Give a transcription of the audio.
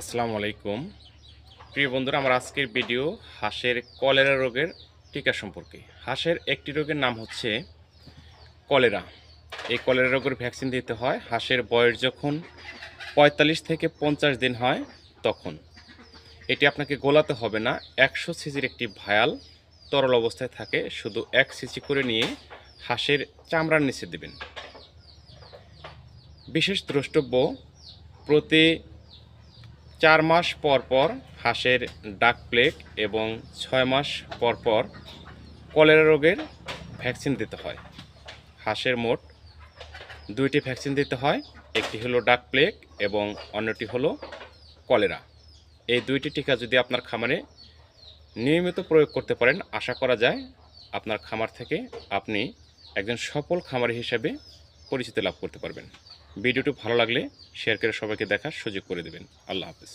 আসসালামু আলাইকুম। প্রিয় বন্ধুরা, আমার আজকের ভিডিও হাঁসের কলেরা রোগের টিকা সম্পর্কে। হাঁসের একটি রোগের নাম হচ্ছে কলেরা। এই কলেরা রোগের ভ্যাকসিন দিতে হয়, হাঁসের বয়স যখন পঁয়তাল্লিশ থেকে পঞ্চাশ দিন হয় তখন। এটি আপনাকে গোলাতে হবে না, একশো সিজির একটি ভায়াল তরল অবস্থায় থাকে, শুধু এক সিসি করে নিয়ে হাঁসের চামড়ার নিচে দেবেন। বিশেষ দ্রষ্টব্য, প্রতি চার মাস পর পর হাঁসের ডাক প্লেগ এবং ছয় মাস পর পর কলেরা রোগের ভ্যাকসিন দিতে হয়। হাঁসের মোট দুইটি ভ্যাকসিন দিতে হয়, একটি হলো ডাক প্লেগ এবং অন্যটি হলো কলেরা। এই দুইটি টিকা যদি আপনার খামারে নিয়মিত প্রয়োগ করতে পারেন, আশা করা যায় আপনার খামার থেকে আপনি একজন সফল খামারি হিসেবে পরিচিতি লাভ করতে পারবেন। ভিডিওটি ভালো লাগলে শেয়ার করে সবাইকে দেখার সুযোগ করে দেবেন। আল্লাহ হাফিজ।